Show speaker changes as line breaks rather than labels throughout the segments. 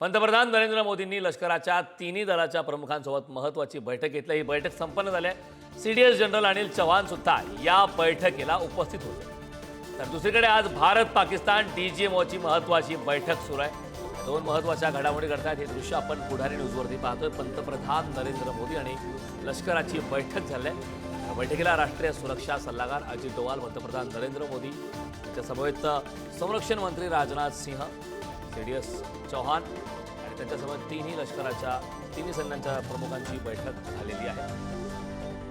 पंतप्रधान नरेंद्र मोदींनी लष्कराच्या तिन्ही दलाच्या प्रमुखांसोबत महत्वाची बैठक घेतली. ही बैठक संपन्न झाली आहे. C D S general Anil Chavan सुद्धा या बैठकीला उपस्थित होते. तर दुसरीकडे आज भारत पाकिस्तान डीजीएमओची महत्वाची बैठक सुरू आहे. दोन महत्त्वाच्या घडामोडी घडतात हे दृश्य आपण पुढारी न्यूजवरती पाहतोय. पंतप्रधान नरेंद्र मोदी आणि लष्कराची बैठक झाली आहे. या बैठकीला राष्ट्रीय सुरक्षा सल्लागार अजित डोवाल पंतप्रधान नरेंद्र मोदी यांच्या संरक्षण मंत्री Rajnath Singh C D S Chauhan आणि त्यांच्यासोबत तिन्ही लष्कराच्या तिन्ही सैन्यांच्या प्रमुखांची बैठक झालेली आहे.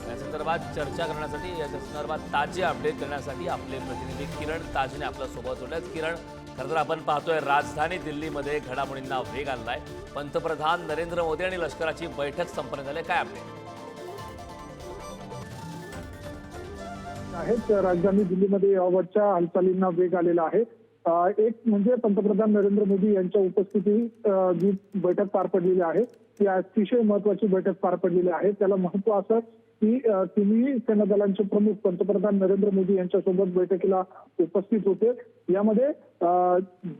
या संदर्भात चर्चा करण्यासाठी या संदर्भात ताजे अपडेट करण्यासाठी आपले प्रतिनिधी किरण ताजने आपल्यासोबत जोडल्यात किरण खरं तर आपण पाहतोय राजधानी दिल्लीमध्ये घडामोडींना वेग आणलाय. पंतप्रधान नरेंद्र मोदी आणि लष्कराची बैठक संपन्न झाली काय अपडेट
आहेत राजधानी दिल्लीमध्ये यावरच्या हालचालींना वेग आलेला आहे. एक म्हणजे पंतप्रधान नरेंद्र मोदी यांच्या उपस्थितीत जी बैठक पार पडलेली आहे ती अतिशय महत्वाची बैठक पार पडलेली आहे. त्याला महत्त्व असं की तिन्ही सेना दलांचे प्रमुख पंतप्रधान नरेंद्र मोदी यांच्यासोबत बैठकीला उपस्थित होते. यामध्ये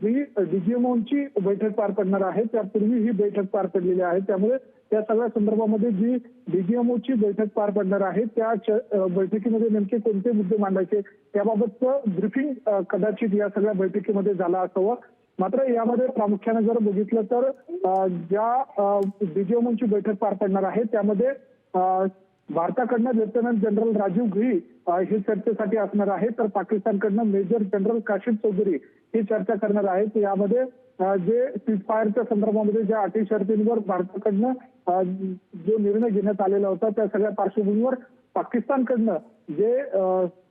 जी डीजीएमओची बैठक पार पडणार आहे त्यापूर्वी ही बैठक पार पडलेली आहे. त्यामुळे त्या सगळ्या संदर्भामध्ये जी डीजीएमओची बैठक पार पडणार आहे त्या बैठकीमध्ये नेमके कोणते मुद्दे मांडायचे त्याबाबतचं ब्रिफिंग कदाचित या सगळ्या बैठकीमध्ये झालं असावं. मात्र यामध्ये प्रामुख्याने जर बघितलं तर ज्या डीजीएमओची बैठक पार पडणार आहे त्यामध्ये भारताकडनं लेफ्टनंट जनरल राजीव घई हे चर्चेसाठी असणार आहे. तर पाकिस्तानकडनं मेजर जनरल काशिफ चौधरी ही चर्चा करणार आहेत. यामध्ये जे सीजफायरच्या संदर्भामध्ये ज्या अटी शर्तींवर भारताकडनं जो निर्णय घेण्यात आलेला होता त्या सगळ्या पार्श्वभूमीवर पाकिस्तानकडनं जे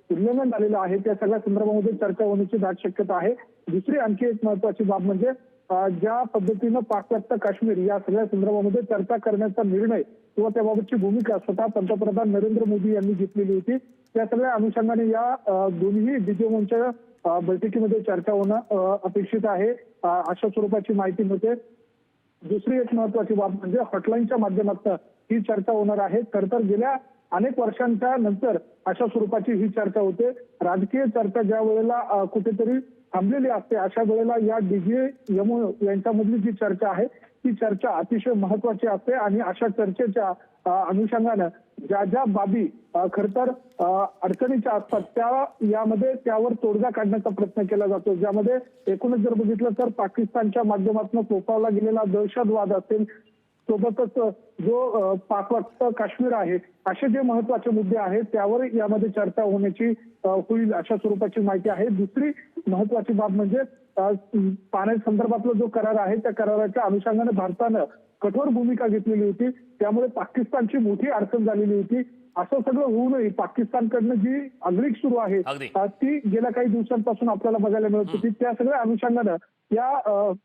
उल्लंघन झालेलं आहे त्या सगळ्या संदर्भामध्ये चर्चा होण्याची दाट शक्यता आहे. दुसरी आणखी एक महत्वाची बाब म्हणजे ज्या पद्धतीनं पाकव्याप्त काश्मीर या सगळ्या संदर्भामध्ये चर्चा करण्याचा निर्णय किंवा त्याबाबतची भूमिका स्वतः पंतप्रधान नरेंद्र मोदी यांनी घेतलेली होती त्या सगळ्या अनुषंगाने या दोन्ही डीजीएमओच्या बैठकीमध्ये चर्चा होणं अपेक्षित आहे. अशा स्वरूपाची माहिती मिळते. दुसरी एक महत्वाची बाब म्हणजे हॉटलाईनच्या माध्यमातून ही चर्चा होणार आहे. तर तर गेल्या अनेक वर्षांच्या नंतर अशा स्वरूपाची ही चर्चा होते. राजकीय चर्चा ज्या वेळेला कुठेतरी थांबलेली असते अशा वेळेला या डीजीएमओ यांच्यामधली जी चर्चा आहे ती चर्चा अतिशय महत्वाची असते आणि अशा चर्चेच्या अनुषंगानं ज्या ज्या बाबी खर तर अडचणीच्या असतात त्या यामध्ये त्यावर तोडगा काढण्याचा प्रयत्न केला जातो. ज्यामध्ये एकूणच जर बघितलं तर पाकिस्तानच्या माध्यमातून फोफावला गेलेला दहशतवाद असेल सोबतच जो अ, काश्मीर आहे असे जे महत्त्वाचे मुद्दे आहेत त्यावर यामध्ये चर्चा होण्याची होईल अशा स्वरूपाची माहिती आहे. दुसरी महत्वाची बाब म्हणजे अ, पाण्यासंदर्भातला जो करार आहे त्या कराराच्या अनुषंगाने भारतानं कठोर भूमिका घेतलेली होती. त्यामुळे पाकिस्तानची मोठी अडचण झालेली होती. असं सगळं होऊनही पाकिस्तानकडनं जी आगळीक सुरू आहे ती गेल्या काही दिवसांपासून आपल्याला बघायला मिळत होती. त्या सगळ्या अनुषंगानं या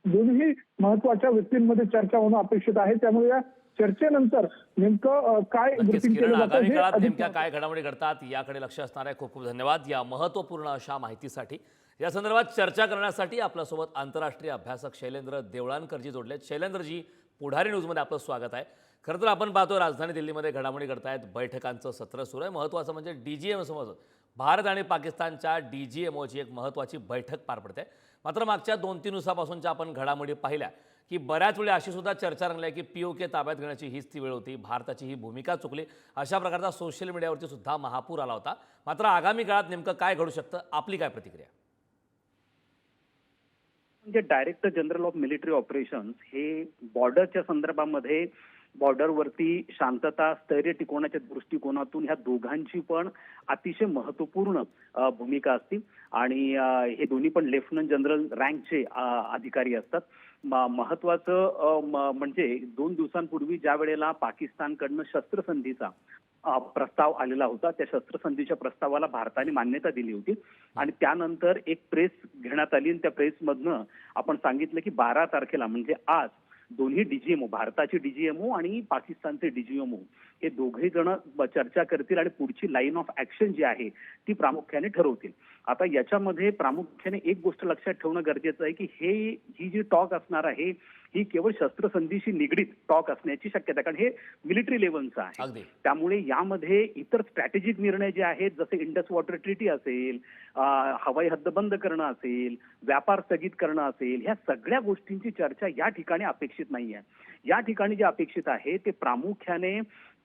दोन्ही महत्त्वाच्या व्यक्तींमध्ये चर्चा होणं अपेक्षित आहे. त्यामुळे या चर्चेनंतर नेमकं काय
आगामी काळात नेमक्या काय घडामोडी घडतात याकडे लक्ष असणार आहे. खूप खूप धन्यवाद या महत्त्वपूर्ण अशा माहितीसाठी. या संदर्भात चर्चा करण्यासाठी आपल्यासोबत आंतरराष्ट्रीय अभ्यासक शैलेंद्र देवळानकरजी जोडलेत. शैलेंद्रजी पुढारी न्यूजमध्ये आपलं स्वागत आहे. खरं तर आपण पाहतो राजधानी दिल्लीमध्ये घडामोडी घडतायत. बैठकांचं सत्र सुरू आहे. महत्त्वाचं म्हणजे डी जी एम समज भारत आणि पाकिस्तानच्या डी जी एम ओची एक महत्त्वाची बैठक पार पडते. मात्र मागच्या दोन तीन दिवसापासूनच्या आपण घडामोडी पाहिल्या की बऱ्याच वेळी अशी सुद्धा चर्चा रंगली आहे की पी ओ के ताब्यात घेण्याची हीच ती वेळ होती. भारताची ही भूमिका चुकली. अशा प्रकारचा सोशल मीडियावरती सुद्धा महापूर आला होता. मात्र आगामी काळात नेमकं काय घडू शकतं? आपली काय प्रतिक्रिया?
म्हणजे director general of military operation हे बॉर्डरच्या संदर्भामध्ये बॉर्डरवरती शांतता स्थैर्य टिकवण्याच्या दृष्टिकोनातून ह्या दोघांची पण अतिशय महत्त्वपूर्ण भूमिका असते आणि हे दोन्ही पण लेफ्टनंट जनरल रँकचे अधिकारी असतात. महत्वाचं म्हणजे दोन दिवसांपूर्वी ज्या वेळेला पाकिस्तानकडनं शस्त्रसंधीचा प्रस्ताव आलेला होता त्या शस्त्रसंधीच्या प्रस्तावाला भारताने मान्यता दिली होती. आणि त्यानंतर एक प्रेस घेण्यात आली आणि त्या प्रेसमधनं आपण सांगितलं की बारा तारखेला म्हणजे आज दोन्ही डीजीएमओ भारताचे डीजीएमओ आणि पाकिस्तानचे डीजीएमओ हे दोघे जण चर्चा करतील आणि पुढची लाईन ऑफ ऍक्शन जी आहे ती प्रामुख्याने ठरवतील. आता याच्यामध्ये प्रामुख्याने एक गोष्ट लक्षात ठेवणं गरजेचं आहे की हे ही जी टॉक असणार आहे ही केवळ शस्त्रसंधीशी निगडीत टॉक असण्याची शक्यता आहे. कारण हे मिलिटरी लेव्हलचं आहे. त्यामुळे यामध्ये इतर स्ट्रॅटेजिक निर्णय जे आहेत जसे इंडस वॉटर ट्रिटी असेल हवाई हद्द बंद करणं असेल व्यापार स्थगित करणं असेल ह्या सगळ्या गोष्टींची चर्चा या ठिकाणी अपेक्षित नाही आहे या ठिकाणी जे अपेक्षित आहे ते प्रामुख्याने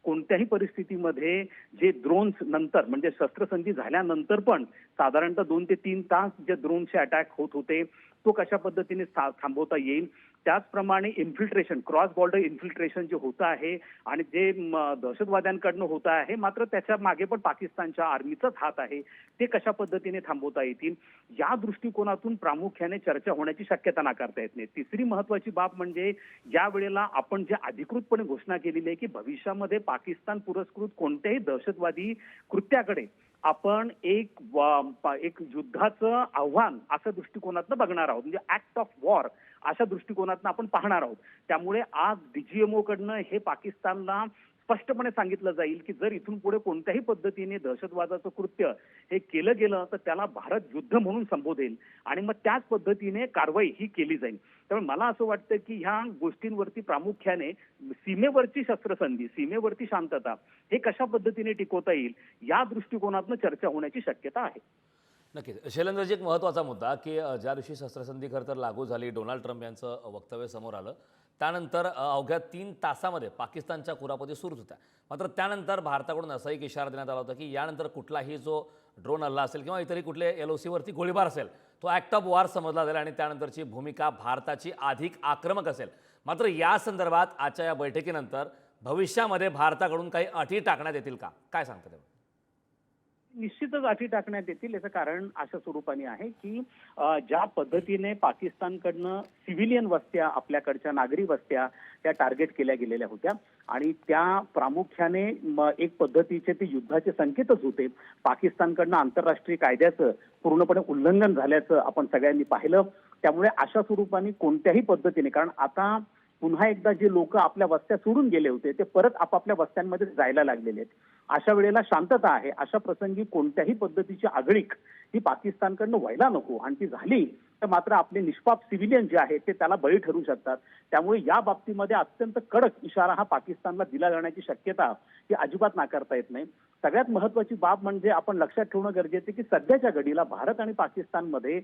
कोणत्याही परिस्थितीमध्ये जे ड्रोन्स नंतर म्हणजे शस्त्रसंधी झाल्यानंतर पण साधारणतः दोन ते तीन तास जे ड्रोनचे अटॅक होत होते तो कशा पद्धतीने थांबवता येईल? त्याचप्रमाणे इन्फिल्ट्रेशन क्रॉस बॉर्डर इन्फिल्ट्रेशन जे होतं आहे आणि जे दहशतवाद्यांकडनं होतं आहे मात्र त्याच्यामागे पण पाकिस्तानच्या आर्मीचाच हात आहे ते कशा पद्धतीने थांबवता येतील? या दृष्टिकोनातून प्रामुख्याने चर्चा होण्याची शक्यता नाकारता येत नाही. तिसरी महत्वाची बाब म्हणजे या वेळेला आपण जे अधिकृतपणे घोषणा केलेली आहे की भविष्यामध्ये पाकिस्तान पुरस्कृत कोणत्याही दहशतवादी कृत्याकडे आपण एक एक युद्धाचं आव्हान अशा दृष्टिकोनातनं बघणार आहोत. म्हणजे ऍक्ट ऑफ वॉर अशा दृष्टिकोनातनं आपण पाहणार आहोत. त्यामुळे आज डीजीएमओ कडनं हे पाकिस्तानला स्पष्टपणे सांगितलं जाईल की जर इथून पुढे कोणत्याही पद्धतीने दहशतवादाचं कृत्य हे केलं गेलं तर त्याला भारत युद्ध म्हणून संबोधेल. आणि मग त्याच पद्धतीने कारवाई ही केली जाईल. त्यामुळे मला असं वाटतं की ह्या गोष्टींवरती प्रामुख्याने सीमेवरची शस्त्रसंधी सीमेवरती शांतता हे कशा पद्धतीने टिकवता येईल या दृष्टिकोनातून चर्चा होण्याची शक्यता आहे.
नक्कीच. शैलेंद्रजी एक महत्त्वाचा मुद्दा की ज्या दिवशी शस्त्रसंधी खरं तर लागू झाली डोनाल्ड ट्रम्प यांचं वक्तव्य समोर आलं त्यानंतर अवघ्या तीन तासामध्ये पाकिस्तानच्या कुरापती सुरूच होत्या. मात्र त्यानंतर भारताकडून असा एक इशारा देण्यात आला होता की यानंतर कुठलाही जो ड्रोन हल्ला असेल किंवा इतरही कुठले एल ओ सीवरती गोळीबार असेल तो ॲक्ट ऑफ वॉर समजला जाईल आणि त्यानंतरची भूमिका भारताची अधिक आक्रमक असेल. मात्र या संदर्भात आजच्या या बैठकीनंतर भविष्यामध्ये भारताकडून काही अटी टाकण्यात येतील का? काय सांगता तेव्हा
निश्चितच अटी टाकण्यात येतील. याचं कारण अशा स्वरूपाने आहे की ज्या पद्धतीने पाकिस्तानकडनं सिव्हिलियन वस्त्या आपल्याकडच्या नागरी वस्त्या त्या टार्गेट केल्या गेलेल्या होत्या आणि त्या प्रामुख्याने एक पद्धतीचे ते युद्धाचे संकेतच होते. पाकिस्तानकडनं आंतरराष्ट्रीय कायद्याचं पूर्णपणे उल्लंघन झाल्याचं आपण सगळ्यांनी पाहिलं. त्यामुळे अशा स्वरूपाने कोणत्याही पद्धतीने कारण आता पुन्हा एकदा जे लोक आपल्या वस्त्या सोडून गेले होते ते परत आपापल्या वस्त्यांमध्ये जायला लागलेले आहेत. अशा वेळेला शांतता आहे. अशा प्रसंगी कोणत्याही पद्धतीची आगळीक ही पाकिस्तानकडनं व्हायला नको. आणि ती झाली तर मात्र आपले निष्पाप सिव्हिलियन जे आहेत ते त्याला बळी ठरू शकतात. त्यामुळे या बाबतीमध्ये अत्यंत कडक इशारा हा पाकिस्तानला दिला जाण्याची शक्यता ही अजिबात नाकारता येत नाही. सगळ्यात महत्वाची बाब म्हणजे आपण लक्षात ठेवणं गरजेचं आहे की सध्याच्या घडीला भारत आणि पाकिस्तानमध्ये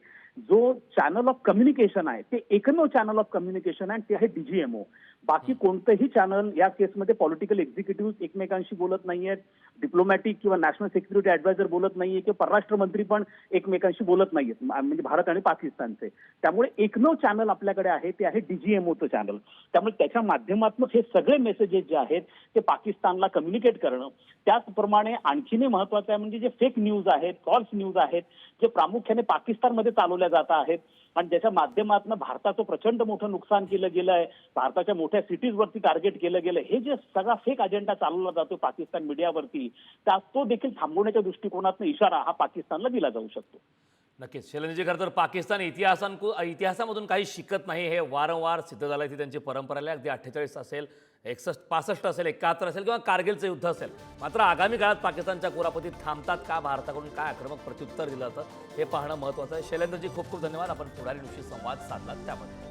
जो चॅनल ऑफ कम्युनिकेशन आहे ते एकमेव चॅनल ऑफ कम्युनिकेशन आहे आणि ते आहे डीजीएमओ बाकी कोणतंही चॅनल या केसमध्ये पॉलिटिकल एक्झिक्युटिव्ह एकमेकांशी बोलत नाहीयेत डिप्लोमॅटिक किंवा नॅशनल सिक्युरिटी ऍडवायझर बोलत नाहीये किंवा परराष्ट्र मंत्री पण एकमेकांशी बोलत नाहीयेत म्हणजे भारत आणि पाकिस्तानचे. त्यामुळे एकमेव चॅनल आपल्याकडे आहे ते आहे डीजीएमओचं चॅनल त्यामुळे त्याच्या माध्यमातून हे सगळे मेसेजेस जे आहेत ते पाकिस्तानला कम्युनिकेट करणं त्याचप्रमाणे आणखीनही महत्वाचं आहे म्हणजे जे फेक न्यूज आहेत फॉल्स न्यूज आहेत जे प्रामुख्याने पाकिस्तानमध्ये चालवल्या जात आहेत आणि ज्याच्या माध्यमातून भारताचं प्रचंड मोठं नुकसान केलं गेलं आहे भारताच्या मोठ्या सिटीजवरती टार्गेट केलं गेलं. हे जे सगळा फेक अजेंडा चालवला जातो पाकिस्तान मीडियावरती त्या तो देखील थांबवण्याच्या दृष्टिकोनातून इशारा हा पाकिस्तानला दिला जाऊ शकतो.
नक्कीच. शैलेंद्रजी खरं तर पाकिस्तान इतिहासां इतिहासामधून काही शिकत नाही. हे वारंवार सिद्ध झालं ती त्यांची परंपरा आहे अगदी अठ्ठेचाळीस असेल एकसष्ट पासष्ट असेल एकाहत्तर असेल किंवा कारगिलचं युद्ध असेल. मात्र आगामी काळात पाकिस्तानच्या कुरापती थांबतात का? भारताकडून काय आक्रमक प्रत्युत्तर दिलं जातं? हे पाहणं महत्त्वाचं आहे. शैलेंद्रजी खूप खूप धन्यवाद. आपण पुढारी दिवशी संवाद साधला त्याबद्दल.